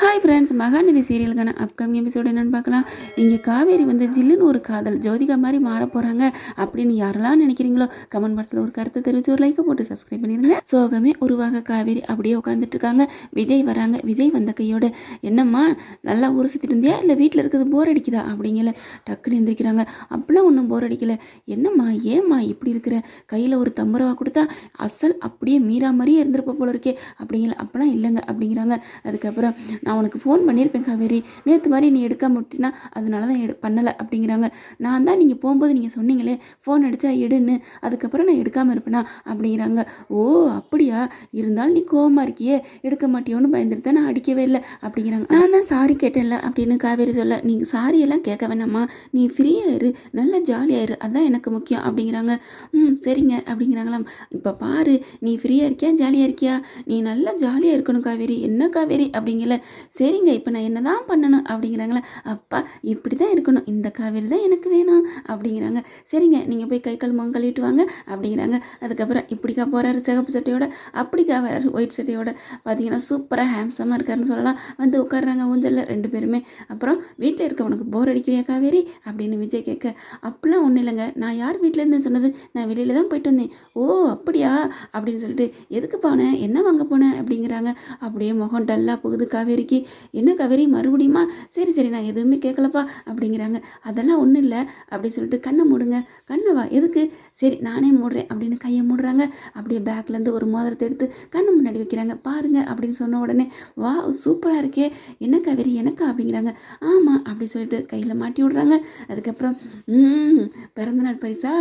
Hi friends Mahanadi சீரியலுக்கான upcoming episode என்னென்னு பார்க்கலாம். இங்கே காவேரி வந்து ஜில்லுன்னு ஒரு காதல் ஜோதிகா மாதிரி மாற போகிறாங்க அப்படின்னு யாரெல்லாம் நினைக்கிறீங்களோ கமெண்ட் பாக்ஸில் ஒரு கருத்தை தெரிவித்து ஒரு லைக்கை போட்டு சப்ஸ்கிரைப் பண்ணிடுங்க சோகமே உருவாக காவேரி அப்படியே உட்காந்துட்டு இருக்காங்க. விஜய் வராங்க. விஜய் வந்த கையோட என்னம்மா நல்லா ஊர் சுற்றிட்டு இருந்தியா? இல்லை வீட்டில் இருக்கிறது போர் அடிக்குதா? அப்படிங்கல டக்குன்னு எந்திரிக்கிறாங்க. அப்படிலாம் ஒன்றும் போர் அடிக்கல. என்னம்மா ஏம்மா இப்படி இருக்கிற? கையில் ஒரு தம்பரவா கொடுத்தா அசல் அப்படியே மீறா மாதிரியே இருந்திருப்ப போல இருக்கே. அப்படிங்கல அப்பெல்லாம் இல்லைங்க. அப்படிங்கிறாங்க. அதுக்கப்புறம் நான் உனக்கு ஃபோன் பண்ணியிருப்பேன் காவேரி. நேற்று மாதிரி நீ எடுக்க விட்டினா அதனால தான் எடு பண்ணலை அப்படிங்கிறாங்க. நான் தான் நீங்கள் போகும்போது நீங்கள் சொன்னீங்களே ஃபோன் அடித்தா எடுன்னு அதுக்கப்புறம் நான் எடுக்காமல் இருப்பேனா அப்படிங்கிறாங்க. ஓ அப்படியா? இருந்தாலும் நீ கோபமாக இருக்கியே. எடுக்க மாட்டியோன்னு பயந்துட்டு நான் அடிக்கவே இல்லை அப்படிங்கிறாங்க. நான் தான் சாரி கேட்டேன்ல அப்படின்னு காவேரி சொல்ல நீங்கள் சாரியெல்லாம் கேட்க வேணாம்மா நீ ஃப்ரீயாக இரு நல்லா ஜாலியாக இரு அதுதான் எனக்கு முக்கியம் அப்படிங்கிறாங்க. ம் சரிங்க அப்படிங்கிறாங்களாம். இப்போ பாரு நீ ஃப்ரீயாக இருக்கியா ஜாலியாக இருக்கியா? நீ நல்லா ஜாலியாக இருக்கணும் காவேரி. என்ன காவேரி? அப்படிங்கல. சரிங்க இப்போ நான் என்ன தான் பண்ணணும் அப்படிங்கிறாங்களே அப்பா இப்படி தான் இருக்கணும் இந்த காவேரி தான் எனக்கு வேணும் அப்படிங்கிறாங்க. சரிங்க நீங்கள் போய் கை கால் முகம் கழுவிட்டு வாங்க அப்படிங்கிறாங்க. அதுக்கப்புறம் இப்படிக்கா போகிறாரு சிகப்பு சட்டையோட அப்படிக்கா வராரு ஒயிட் சட்டையோட. பார்த்தீங்கன்னா சூப்பராக ஹேம்சமாக இருக்காருன்னு சொல்லலாம். வந்து உட்காடுறாங்க ஊஞ்சலில் ரெண்டு பேருமே. அப்புறம் வீட்டில் இருக்க உனக்கு போர் அடிக்கிறியா காவேரி? அப்படின்னு விஜய் கேட்க அப்படிலாம் ஒன்றும் இல்லைங்க. நான் யார் வீட்டில் இருந்தேன்னு சொன்னது? நான் வெளியில் தான் போயிட்டு வந்தேன். ஓ அப்படியா? அப்படின்னு சொல்லிட்டு எதுக்கு போனேன் என்ன வாங்க போனேன் அப்படிங்கிறாங்க. அப்படியே முகம் டல்லாக போகுது காவேரிக்கு என்ன காவேரி மறுபடியுமா? சரி சரி நான் எதுவுமே கேட்கலப்பா அப்படிங்கிறாங்க. அதெல்லாம் ஒன்றும் இல்லை அப்படின்னு சொல்லிட்டு கண்ணை மூடுங்க. கண்ணை வா எதுக்கு? சரி நானே மூடுறேன் அப்படின்னு கையை மூடுறாங்க. அப்படியே பேக்லேருந்து ஒரு மோதிரத்தை எடுத்து கண்ணு முன்னாடி வைக்கிறாங்க. பாருங்க அப்படின்னு சொன்ன உடனே வா சூப்பராக இருக்கே. என்ன காவேரி எனக்கா? அப்படிங்கிறாங்க. ஆமாம் அப்படின்னு சொல்லிட்டு கையில் மாட்டி விடுறாங்க. அதுக்கப்புறம் ம் பிறந்தநாள் பரிசா?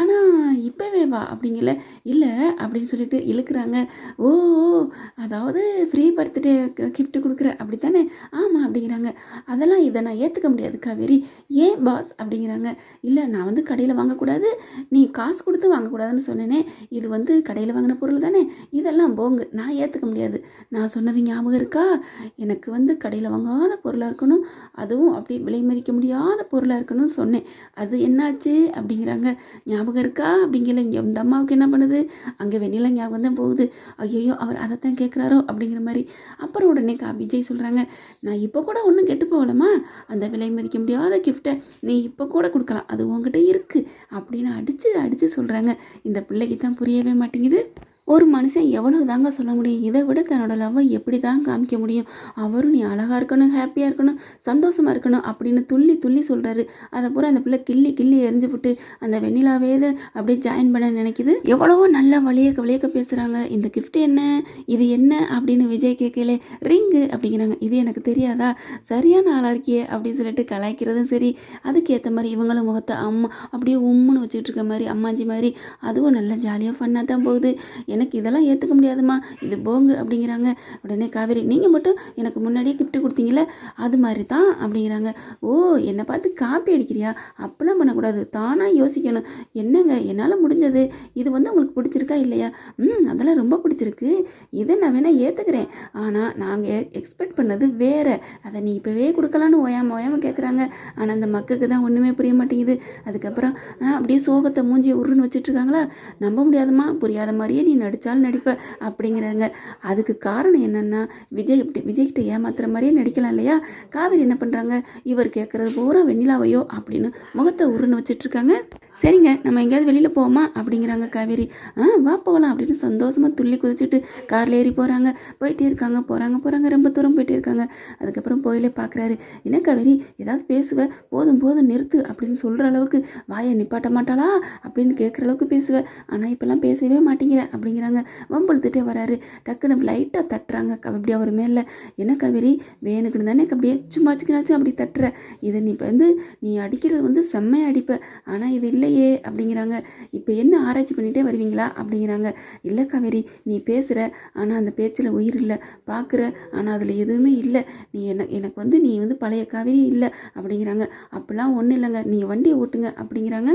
ஆனால் இப்போவே வா அப்படிங்கல. இல்லை அப்படின்னு சொல்லிட்டு இழுக்கிறாங்க. ஓ அதாவது ஃப்ரீ பர்த்டே கிஃப்ட் கொடுக்குற? அப்படித்தானே? ஆமாம் அப்படிங்கிறாங்க. அதெல்லாம் இதை நான் ஏற்றுக்க முடியாது காவேரி. ஏன் பாஸ்? அப்படிங்கிறாங்க. இல்லை நான் வந்து கடையில் வாங்கக்கூடாது. நீ காசு கொடுத்து வாங்கக்கூடாதுன்னு சொன்னேனே. இது வந்து கடையில் வாங்கின பொருள் தானே. இதெல்லாம் போங்கு. நான் ஏற்றுக்க முடியாது. நான் சொன்னது ஞாபகம் இருக்கா? எனக்கு வந்து கடையில் வாங்காத பொருளாக இருக்கணும். அதுவும் அப்படி விலை மதிக்க முடியாத பொருளாக இருக்கணும்னு சொன்னேன். அது என்னாச்சு? அப்படிங்கிறாங்க. ஞாபகம் இருக்கா? அப்படிங்கிற இங்கே இந்த அம்மாவுக்கு என்ன பண்ணுது? அங்கே வெண்ணில ஞாபகம் தான் போகுது. ஐயோ அவர் அதை தான் கேட்குறாரோ அப்படிங்கிற மாதிரி. அப்புறம் உடனே காபி விஜய் சொல்கிறாங்க நான் இப்போ கூட ஒன்றும் கெட்டு போகலம்மா. அந்த விலை மதிக்க முடியாத கிஃப்ட்டை நீ இப்போ கூட கொடுக்கலாம். அது உங்ககிட்ட இருக்குது அப்படின்னு அடித்து அடித்து சொல்கிறாங்க இந்த பிள்ளைக்கு தான் புரியவே மாட்டேங்குது. ஒரு மனுஷன் எவ்வளோ தாங்க சொல்ல முடியும்? இதை விட தன்னோட லவ்வை எப்படி தான் காமிக்க முடியும்? அவரும் நீ அழகாக இருக்கணும் ஹாப்பியாக இருக்கணும் சந்தோஷமாக இருக்கணும் அப்படின்னு துள்ளி துள்ளி சொல்கிறாரு அதை பூரா அந்த பிள்ளை கிள்ளி கிள்ளி எரிஞ்சு விட்டு அந்த வெண்ணிலாவே அப்படியே ஜாயின் பண்ண நினைக்குது. எவ்வளவோ நல்ல வழியக்க வழியக்க பேசுகிறாங்க இந்த கிஃப்ட் என்ன? இது என்ன? அப்படின்னு விஜய் கேட்கல ரிங்கு அப்படிங்கிறாங்க. இது எனக்கு தெரியாதா? சரியான ஆளாக இருக்கியே? அப்படின்னு சொல்லிட்டு கலாய்க்கிறதும் சரி. அதுக்கேற்ற மாதிரி இவங்களும் முகத்தை அம்மா அப்படியே உம்முன்னு வச்சுக்கிட்டு இருக்க மாதிரி அம்மாஞ்சி மாதிரி அதுவும் நல்லா ஜாலியாக ஃபன்னாக தான் போகுது. எனக்கு இதெல்லாம் ஏற்றுக்க முடியாதும்மா. இது போங்கு அப்படிங்கிறாங்க. உடனே காவேரி நீங்கள் மட்டும் எனக்கு முன்னாடியே கிஃப்ட் கொடுத்தீங்களே அது மாதிரி தான் அப்படிங்கிறாங்க. ஓ என்னை பார்த்து காப்பி அடிக்கிறியா? அப்படிலாம் பண்ணக்கூடாது. தானாக யோசிக்கணும். என்னங்க? என்னால் முடிஞ்சது. இது வந்து உங்களுக்கு பிடிச்சிருக்கா இல்லையா? ம் அதெல்லாம் ரொம்ப பிடிச்சிருக்கு. இதை நான் வேணால் ஏற்றுக்கிறேன் ஆனால் நாங்கள் எக்ஸ்பெக்ட் பண்ணது வேறு. அதை நீ இப்போவே கொடுக்கலான்னு ஓயாம ஓயாமல் கேட்குறாங்க ஆனால் அந்த மக்குக்கு தான் ஒன்றுமே புரிய மாட்டேங்குது. அதுக்கப்புறம் ஆ, அப்படியே சோகத்தை மூஞ்சி உருன்னு வச்சுட்டு இருக்காங்களா? நம்ப முடியாதம்மா. புரியாத மாதிரியே நீ நடித்தாலும் நடிப்பேன் அப்படிங்கிறாங்க. அதுக்கு காரணம் என்னென்னா விஜய் இப்படி விஜய்கிட்ட ஏமாத்துற மாதிரியே நடிக்கலாம் இல்லையா? காவேரி என்ன பண்ணுறாங்க இவர் கேட்குறது பூரா வெண்ணிலாவையோ அப்படின்னு முகத்தை உருன்னு வச்சுட்டு இருக்காங்க சரிங்க நம்ம எங்கேயாவது வெளியில் போவோமா? அப்படிங்கிறாங்க காவேரி. ஆ வா போகலாம் அப்படின்னு சந்தோஷமாக துள்ளி குதிச்சுட்டு காரில் ஏறி போகிறாங்க போயிட்டே இருக்காங்க போகிறாங்க போகிறாங்க ரொம்ப தூரம் போயிட்டே இருக்காங்க. அதுக்கப்புறம் போயிலே பார்க்குறாரு என்ன காவேரி ஏதாவது பேசுவ? போதும் போதும் நிறுத்து அப்படின்னு சொல்கிற அளவுக்கு வாயை நிப்பாட்ட மாட்டாளா? அப்படின்னு கேட்குற அளவுக்கு பேசுவ. ஆனால் இப்போல்லாம் பேசவே மாட்டேங்கிற அப்படிங்கிறாங்க. வம்பழுத்துட்டே வராரு. டக்குன்னு லைட்டாக தட்டுறாங்க. க- அவர் மேலே. என்ன காவேரி வேணுக்குன்னு தானே அப்படியே சும்மா சிக்கனாச்சும் அப்படி தட்டுற. இதை நீ இப்போ வந்து நீ அடிக்கிறது வந்து செம்மையாக அடிப்ப. ஆனால் இது இல்லை. இல்லையே அப்படிங்கிறாங்க. இப்போ என்ன ஆராய்ச்சி பண்ணிகிட்டே வருவீங்களா அப்படிங்கிறாங்க. இல்லை காவேரி நீ பேசுகிற ஆனால் அந்த பேச்சில் உயிர் இல்லை. பார்க்குற ஆனால் அதில் எதுவுமே இல்லை. நீ என்ன எனக்கு வந்து நீ வந்து பழைய காவேரி இல்லை அப்படிங்கிறாங்க. அப்படிலாம் ஒன்றும் இல்லைங்க. நீங்கள் வண்டியை ஓட்டுங்க அப்படிங்கிறாங்க.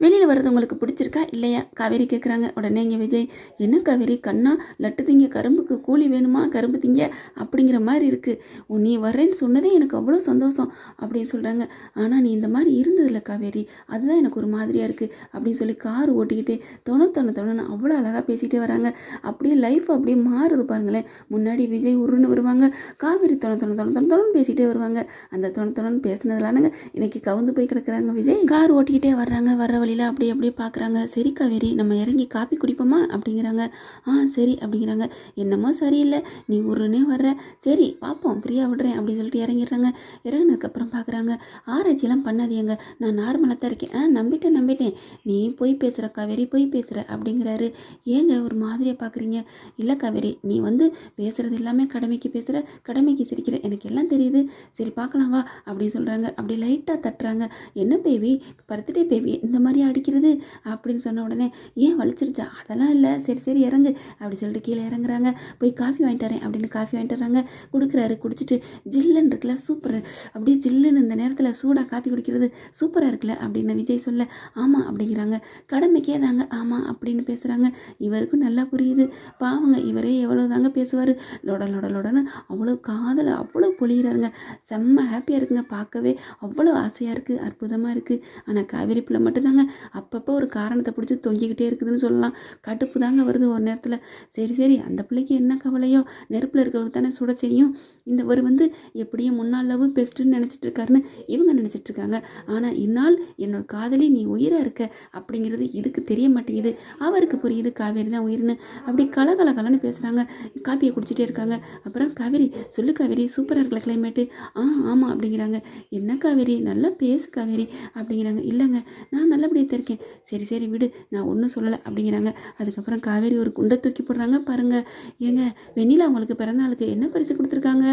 வெளியில் வர்றது உங்களுக்கு பிடிச்சிருக்கா? இல்லையா? காவேரி கேட்குறாங்க உடனே இங்கே விஜய் என்ன காவேரி? கண்ணா லட்டு திங்க கரும்புக்கு கூலி வேணுமா? கரும்பு திங்க? அப்படிங்கிற மாதிரி இருக்குது நீ வர்றேன்னு சொன்னதே எனக்கு அவ்வளோ சந்தோஷம் அப்படின்னு சொல்கிறாங்க ஆனால் நீ இந்த மாதிரி இருந்ததில்ல காவேரி. அதுதான் எனக்கு ஒரு மாதிரியாக இருக்குது அப்படின்னு சொல்லி கார் ஓட்டிக்கிட்டு தொண தொண தொணன்னு அவ்வளோ அழகாக பேசிகிட்டே வராங்க. அப்படியே லைஃப் அப்படியே மாறுது பாருங்களேன். முன்னாடி விஜய் உருன்னு வருவாங்க. காவேரி தொண தொண தொண தொண தொணன்னு பேசிகிட்டே வருவாங்க. அந்த தொண தொணன்னு பேசுனதுலானுங்க இன்னைக்கு கவுந்து போய் கிடக்குறாங்க விஜய். கார் ஓட்டிக்கிட்டே வர்றாங்க வர்ற வழியில் அப்படியே அப்படியே பார்க்குறாங்க சரி காவேரி நம்ம இறங்கி காப்பி குடிப்போமா? அப்படிங்கிறாங்க. ஆ சரி அப்படிங்கிறாங்க. என்னமோ சரியில்லை. நீ உருனே வர்ற. சரி பார்ப்போம் ஃப்ரீயாக விடுறேன் அப்படின்னு சொல்லிட்டு இறங்கிடுறாங்க. இறங்கினதுக்கப்புறம் பார்க்குறாங்க ஆராய்ச்சியெல்லாம் பண்ணாதீங்க. நான் நார்மலாக தான் இருக்கேன். ஆ நம்பிட்டேன் நம்பிட்டேன். நீ போய் பேசுகிற காவேரி போய் பேசுகிற அப்படிங்கிறாரு. ஏங்க ஒரு மாதிரியாக பார்க்குறீங்க இல்லை காவேரி நீ வந்து பேசுகிறது எல்லாமே கடமைக்கு பேசுகிற கடமைக்கு சிரிக்கிற. எனக்கு எல்லாம் தெரியுது. சரி பார்க்கலாம் வா அப்படின்னு சொல்கிறாங்க அப்படி லைட்டாக தட்டுறாங்க. என்ன பேபி பர்த்டே பேபி இந்த மாதிரி அடிக்கிறது அப்படின்னு சொன்ன உடனே ஏன் வலிச்சிருச்சா? அதெல்லாம் இல்லை. சரி சரி இறங்கு. அப்படி சொல்லிட்டு கீழே இறங்குறாங்க. போய் காஃபி வாங்கிட்டு வரேன். அப்படின்னு காஃபி வாங்கிட்டு வராங்க கொடுக்குறாரு. குடிச்சிட்டு ஜில்லுன்னு இருக்குல்ல சூப்பர் அப்படியே ஜில்லுன்னு இந்த நேரத்தில் சூடாக காஃபி குடிக்கிறது சூப்பராக இருக்குல்ல அப்படின்னு விஜய் சொல்ல ஆமாம் அப்படிங்கிறாங்க. கடமைக்கே தாங்க ஆமாம் அப்படின்னு பேசுகிறாங்க இவருக்கும் நல்லா புரியுது. பாவங்க இவரே எவ்வளோ தாங்க பேசுவார். லொட லொட லொடன்னு அவ்வளோ காதலை அவ்வளோ பொழிகிறாருங்க செம்ம ஹாப்பியாக இருக்குங்க. பார்க்கவே அவ்வளோ ஆசையாக இருக்குது அற்புதமாக இருக்குது ஆனால் காவேரி பிள்ளை மட்டும்தாங்க அப்பப்போ ஒரு காரணத்தை பிடிச்சி தொங்கிக்கிட்டே இருக்குதுன்னு சொல்லலாம். கடுப்பு தாங்க வருது ஒரு நேரத்தில். சரி சரி அந்த பிள்ளைக்கு என்ன கவலையோ? நெருப்பில் இருக்கிறவங்க தானே சுட செய்யும். இந்த ஒரு வந்து எப்படியும் முன்னாள் லவ் பெஸ்ட்டுன்னு நினச்சிட்டு இருக்காருன்னு இவங்க நினச்சிட்டு இருக்காங்க. ஆனால் இந்நாள் என்னோட காதலி நீ உயிராக இருக்க அப்படிங்கிறது இதுக்கு தெரிய மாட்டேங்குது. அவருக்கு புரியுது காவேரி தான் உயிர்னு. அப்படி கலகலகலன்னு பேசுகிறாங்க காப்பியை குடிச்சிட்டே இருக்காங்க. அப்புறம் காவேரி சொல்லு காவேரி சூப்பராக இருக்கல கிளைமேட்டு ஆ ஆமாம் அப்படிங்கிறாங்க. என்ன காவேரி? நல்லா பேசு காவேரி அப்படிங்கிறாங்க. இல்லைங்க நான் நல்லபடியாக நினைத்திருக்கேன் சரி சரி விடு. நான் ஒன்றும் சொல்லலை அப்படிங்கிறாங்க. அதுக்கப்புறம் காவேரி ஒரு குண்டை தூக்கி போடுறாங்க. பாருங்கள் ஏங்க வெண்ணிலா அவங்களுக்கு பிறந்தநாளுக்கு என்ன பரிசு கொடுத்துருக்காங்க?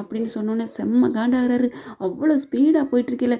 அப்படின்னு சொன்னோன்னே செம்ம காண்டாகிறாரு. அவ்வளோ ஸ்பீடாக போயிட்டு இருக்கையில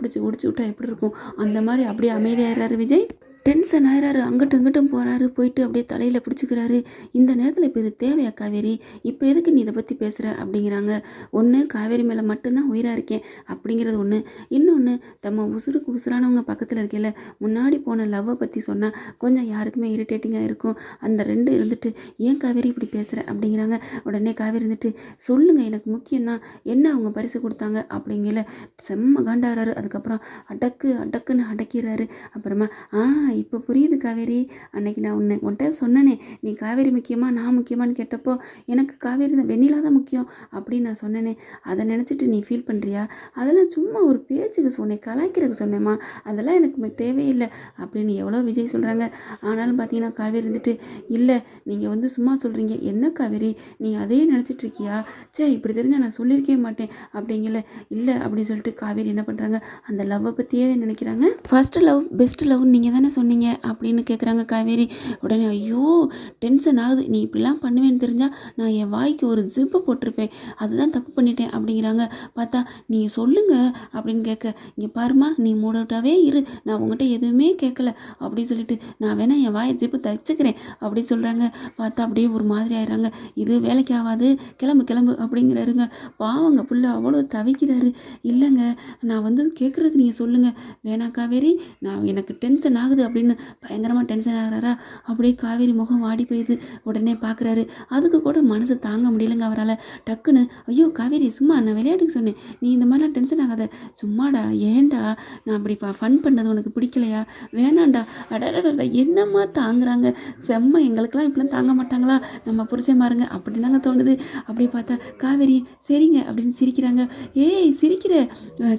பிடிச்சி ஒடிச்சு விட்டா எப்படி இருக்கும்? அந்த மாதிரி அப்படியே அமைதியாகிறாரு விஜய். டென்ஷன் ஆகிறாரு அங்கிட்டும் இங்கிட்டும் போகிறாரு போயிட்டு அப்படியே தலையில் பிடிச்சிக்கிறாரு. இந்த நேரத்தில் இப்போ இது தேவையா காவேரி? இப்போ எதுக்கு நீ இதை பற்றி பேசுகிற அப்படிங்கிறாங்க. ஒன்று காவேரி மேலே மட்டும்தான் உயிராக இருக்கேன். அப்படிங்கிறது ஒன்று இன்னொன்று தம்ம உசுருக்கு உசுரானவங்க பக்கத்தில் இருக்கையில் முன்னாடி போன லவ்வை பற்றி சொன்னால் கொஞ்சம் யாருக்குமே இரிட்டேட்டிங்காக இருக்கும். அந்த ரெண்டு இருந்துட்டு ஏன் காவேரி இப்படி பேசுகிற அப்படிங்கிறாங்க. உடனே காவேரி இருந்துட்டு சொல்லுங்கள் எனக்கு முக்கியம்தான் என்ன அவங்க பரிசு கொடுத்தாங்க? அப்படிங்கல. செம்ம காண்டாகிறாரு அதுக்கப்புறம் அடக்கு அடக்குன்னு அடக்கிறாரு அப்புறமா ஆ இப்போ புரியுது காவேரி. அன்னைக்கு நான் உன்னை உன்கிட்ட சொன்னனே நீ காவேரி முக்கியமா நான் முக்கியமான்னு கேட்டப்போ எனக்கு காவேரி தான் வெண்ணிலா தான் முக்கியம் அப்படின்னு நான் சொன்னேனே. அதை நினச்சிட்டு நீ ஃபீல் பண்ணுறியா அதெல்லாம் சும்மா ஒரு பேச்சுக்கு சொன்னேன் கலாய்க்கிறதுக்கு சொன்னேம்மா. அதெல்லாம் எனக்கு தேவையில்லை அப்படின்னு எவ்வளோ விஜய் சொல்கிறாங்க ஆனாலும் பார்த்தீங்கன்னா காவேரி இருந்துட்டு இல்லை நீங்கள் வந்து சும்மா சொல்கிறீங்க என்ன காவேரி? நீ அதையே நினச்சிட்டு இருக்கியா? சே இப்படி தெரிஞ்சால் நான் சொல்லியிருக்கவே மாட்டேன். அப்படிங்கல இல்லை அப்படின்னு சொல்லிட்டு காவேரி என்ன பண்ணுறாங்க அந்த லவ்வை பற்றியே நினைக்கிறாங்க. ஃபஸ்ட்டு லவ் பெஸ்ட் லவ் நீங்கள் தானே சொன்னீங்க. சொன்னீங்க அப்படின்னு கேட்குறாங்க காவேரி. உடனே ஐயோ டென்ஷன் ஆகுது. நீ இப்படிலாம் பண்ணுவேன்னு தெரிஞ்சால் நான் என் வாய்க்கு ஒரு ஜிப்பு போட்டிருப்பேன். அதுதான் தப்பு பண்ணிட்டேன் அப்படிங்கிறாங்க. பார்த்தா நீ சொல்லுங்க அப்படின்னு கேட்க இங்கே பாருமா நீ மூடட்டாவே இரு. நான் உங்ககிட்ட எதுவுமே கேட்கல அப்படின்னு சொல்லிட்டு நான் வேணா என் வாயை ஜிப்பு தச்சுக்கிறேன் அப்படின்னு சொல்கிறாங்க பார்த்தா அப்படியே ஒரு மாதிரி ஆயிடுறாங்க. இது வேலைக்கு ஆகாது கிளம்பு கிளம்பு அப்படிங்கிறாருங்க. பாவங்க புள்ள அவ்வளோ தவிக்கிறாரு. இல்லைங்க நான் வந்து கேட்குறதுக்கு நீங்கள் சொல்லுங்கள் வேணா காவேரி நான் எனக்கு டென்ஷன் ஆகுது அப்படின்னு பயங்கரமாக டென்ஷன் ஆகுறாரா? அப்படியே காவேரி முகம் வாடி போயிடுது. உடனே பார்க்குறாரு அதுக்கு கூட மனசு தாங்க முடியலங்க அவரால். டக்குன்னு ஐயோ காவேரி சும்மா நான் விளையாட்டுக்கு சொன்னேன். நீ இந்த மாதிரிலாம் டென்ஷன் ஆகாத. சும்மாடா ஏன்டா? நான் அப்படி ஃபன் பண்ணது உனக்கு பிடிக்கலையா? வேணாண்டா. அடடடா என்னம்மா தாங்குறாங்க? செம்ம எங்களுக்கெல்லாம் இப்படிலாம் தாங்க மாட்டாங்களா? நம்ம புருஷன் மாறுங்க அப்படின்னு தாங்க தோணுது. அப்படி பார்த்தா காவேரி சரிங்க அப்படின்னு சிரிக்கிறாங்க. ஏய் சிரிக்கிற.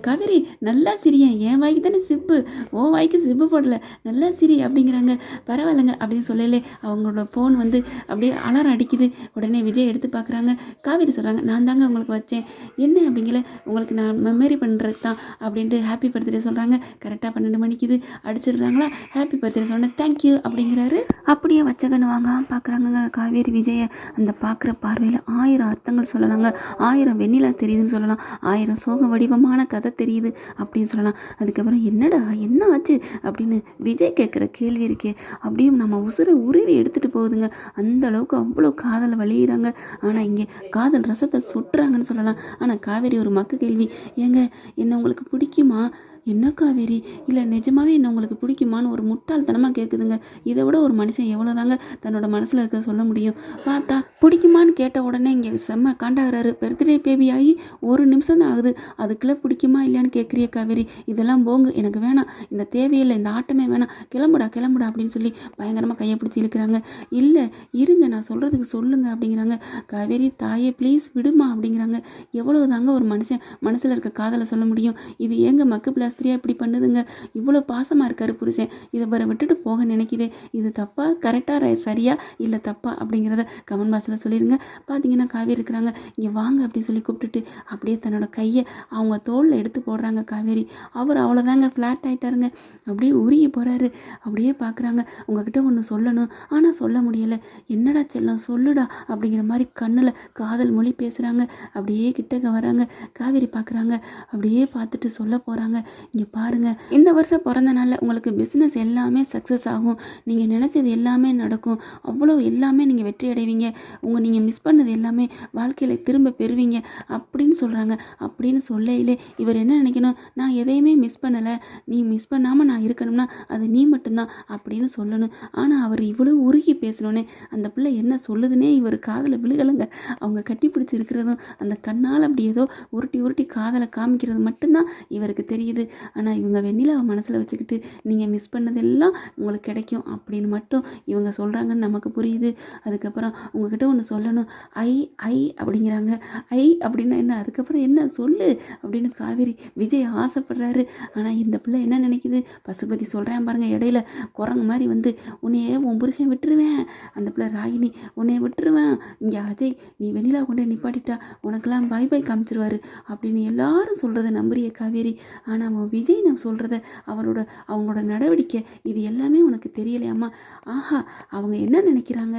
காவேரி நல்லா சிரியேன் என் வாய்க்கு தானே சிப்பு. ஓ வாய்க்கு சிப்பு போடல. நல்லா சிரி அப்படிங்கிறாங்க. பரவாயில்லைங்க அப்படின்னு சொல்லலே. அவங்களோட ஃபோன் வந்து அப்படியே அலாரம் அடிக்குது. உடனே விஜய் எடுத்து பார்க்குறாங்க. காவேரி சொல்கிறாங்க நான் தாங்க உங்களுக்கு வச்சேன். என்ன அப்படிங்கிற உங்களுக்கு நான் மெமரி பண்ணுறது தான். அப்படின்ட்டு ஹாப்பி பர்த்டே சொல்கிறாங்க கரெக்டாக பன்னெண்டு மணிக்குது. அடிச்சிடுறாங்களா? ஹாப்பி பர்த்டே சொன்னேன் தேங்க்யூ அப்படிங்கிறாரு. அப்படியே வச்சகன்னு வாங்க பார்க்குறாங்க காவேரி விஜயை. அந்த பார்க்குற பார்வையில் ஆயிரம் அர்த்தங்கள் சொல்லலாங்க. ஆயிரம் வெண்ணிலா தெரியுதுன்னு சொல்லலாம். ஆயிரம் சோக வடிவமான கதை தெரியுது அப்படின்னு சொல்லலாம். அதுக்கப்புறம் என்னடா? என்ன ஆச்சு? அப்படின்னு விஜய் கேட்குற கேள்வி இருக்கே. அப்படியே நம்ம உசுரை உருவி எடுத்துகிட்டு போகுதுங்க. அந்த அளவுக்கு அவ்வளோ காதலை வழியிறாங்க. ஆனால் இங்கே காதல் ரசத்தை சுட்டுறாங்கன்னு சொல்லலாம். ஆனால் காவேரி ஒரு மக்கு கேள்வி. ஏங்க என்ன உங்களுக்கு பிடிக்குமா? என்ன காவேரி? இல்லை நிஜமாவே என்ன உங்களுக்கு பிடிக்குமான்னு ஒரு முட்டாள்தனமாக கேட்குதுங்க இதை விட ஒரு மனுஷன் எவ்வளோதாங்க தன்னோட மனசில் இருக்க சொல்ல முடியும்? பார்த்தா பிடிக்குமான்னு கேட்ட உடனே இங்கே செம்ம காண்டாகிறாரு. பர்த்டே பேபி ஆகி ஒரு நிமிஷம் தான் ஆகுது. அதுக்குள்ளே பிடிக்குமா இல்லையான்னு கேட்குறிய காவேரி. இதெல்லாம் போங்க. எனக்கு வேணாம். இந்த தேவையில்லை. இந்த ஆட்டமே வேணாம். கிளம்புடா கிளம்புடா அப்படின்னு சொல்லி பயங்கரமாக கையை பிடிச்சி இழுக்கிறாங்க. இல்லை இருங்க. நான் சொல்கிறதுக்கு சொல்லுங்க அப்படிங்கிறாங்க. காவேரி தாயே ப்ளீஸ் விடுமா அப்படிங்கிறாங்க. எவ்வளோ தாங்க ஒரு மனுஷன் மனசில் இருக்க காதலை சொல்ல முடியும்? இது ஏங்க மக்கு சாஸ்திரியா இப்படி பண்ணுதுங்க? இவ்வளோ பாசமாக இருக்காரு புருஷன். இதை வர விட்டுட்டு போக நினைக்கிதே. இது தப்பா? கரெக்டாக சரியா? இல்லை தப்பா? அப்படிங்கிறத கமெண்ட் பாக்ஸில் சொல்லிடுங்க பார்த்தீங்கன்னா காவேரி இருக்கிறாங்க. இங்கே வாங்க அப்படின்னு சொல்லி கூப்பிட்டுட்டு அப்படியே தன்னோட கையை அவங்க தோளில் எடுத்து போடுறாங்க காவேரி. அவர் அவ்வளோதாங்க ஃப்ளாட் ஆகிட்டாருங்க அப்படியே உருகி போகிறாரு அப்படியே பார்க்குறாங்க உங்ககிட்ட ஒன்று சொல்லணும். ஆனால் சொல்ல முடியலை. என்னடா செல்லம்? சொல்லுடா அப்படிங்கிற மாதிரி கண்ணில் காதல் மொழி பேசுகிறாங்க அப்படியே கிட்டக்க வராங்க. காவேரி பார்க்குறாங்க அப்படியே பார்த்துட்டு சொல்ல போகிறாங்க இங்கே பாருங்கள் இந்த வருஷம் பிறந்த நாளில் உங்களுக்கு பிஸ்னஸ் எல்லாமே சக்ஸஸ் ஆகும். நீங்கள் நினச்சது எல்லாமே நடக்கும். அவ்வளோ எல்லாமே நீங்கள் வெற்றி அடைவீங்க. உங்கள் நீங்கள் மிஸ் பண்ணது எல்லாமே வாழ்க்கையில் திரும்ப பெறுவீங்க. அப்படின்னு சொல்கிறாங்க அப்படின்னு சொல்லையிலே இவர் என்ன நினைக்கணும்? நான் எதையுமே மிஸ் பண்ணலை. நீ மிஸ் பண்ணாமல் நான் இருக்கணும்னா அது நீ மட்டும்தான் அப்படின்னு சொல்லணும். ஆனால் அவர் இவ்வளோ உருகி பேசணுன்னே அந்த பிள்ளை என்ன சொல்லுதுன்னே இவர் காதில் விழுகலைங்க. அவங்க கட்டி பிடிச்சி இருக்கிறதும் அந்த கண்ணால் அப்படி ஏதோ உருட்டி உருட்டி காதலை காமிக்கிறது மட்டும்தான் இவருக்கு தெரியுது. ஆனால் இவங்க வெண்ணிலாவை மனசில் வச்சுக்கிட்டு நீங்கள் மிஸ் பண்ணதெல்லாம் உங்களுக்கு கிடைக்கும் அப்படின்னு மட்டும் இவங்க சொல்கிறாங்கன்னு நமக்கு புரியுது. அதுக்கப்புறம் உங்ககிட்ட ஒன்று சொல்லணும். ஐ ஐ அப்படிங்கிறாங்க. ஐ அப்படின்னா என்ன? அதுக்கப்புறம் என்ன? சொல்லு அப்படின்னு காவேரி விஜய் ஆசைப்படுறாரு. ஆனால் இந்த பிள்ளை என்ன நினைக்குது? பசுபதி சொல்கிறேன் பாருங்கள் இடையில குரங்கு மாதிரி வந்து உன்னையே உன் புருஷன் விட்டுருவேன். அந்த பிள்ளை ராகினி உன்னைய விட்டுருவேன். இங்கே அஜய் நீ வெண்ணிலா கொண்டு நிப்பாட்டிட்டா உனக்கெல்லாம் பை பை காமிச்சிருவாரு. அப்படின்னு எல்லாரும் சொல்கிறத நம்புறிய காவேரி. ஆனால் அவன் விஜய் நான் சொல்கிறத அவரோட அவங்களோட நடவடிக்கை இது எல்லாமே உனக்கு தெரியலையாம்மா? ஆஹா அவங்க என்ன நினைக்கிறாங்க?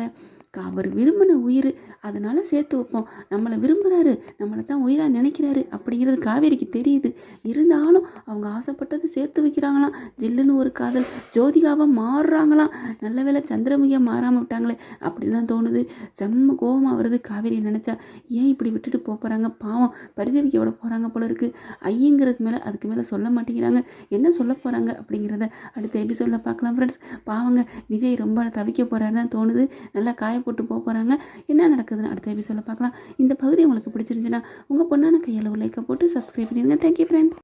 அவர் விரும்பின உயிர் அதனால் சேர்த்து வைப்போம். நம்மளை விரும்புகிறாரு நம்மளை தான் உயிராக நினைக்கிறாரு அப்படிங்கிறது காவேரிக்கு தெரியுது. இருந்தாலும் அவங்க ஆசைப்பட்டதை சேர்த்து வைக்கிறாங்களாம். ஜில்லுன்னு ஒரு காதல் ஜோதிகாவாக மாறுறாங்களாம். நல்ல வேளை சந்திரமுகியாக மாறாமல் விட்டாங்களே அப்படி தான் தோணுது. செம்ம கோபமாக வருது காவேரியை நினச்சா. ஏன் இப்படி விட்டுட்டு போகிறாங்க பாவம் பரிதவிக்க விட போகிறாங்க போல இருக்குது ஐயங்கிறதுக்கு மேலே அதுக்கு மேலே சொல்ல மாட்டேங்கிறாங்க. என்ன சொல்ல போகிறாங்க அப்படிங்கிறத அடுத்த எபிசோடில் பார்க்கலாம் ஃப்ரெண்ட்ஸ் பாவங்க விஜய் ரொம்ப தவிக்க போகிறாரு தான் தோணுது. நல்லா காய போட்டு போக போகிறாங்க என்ன நடக்குதுன்னு அடுத்த எபிசோட பார்க்கலாம். இந்த பகுதி உங்களுக்கு பிடிச்சிருந்துச்சுன்னா உங்கள் பொண்ணான கையில் ஒரு லைக்கை போட்டு சப்ஸ்கிரைப் பண்ணிடுங்க. Thank you friends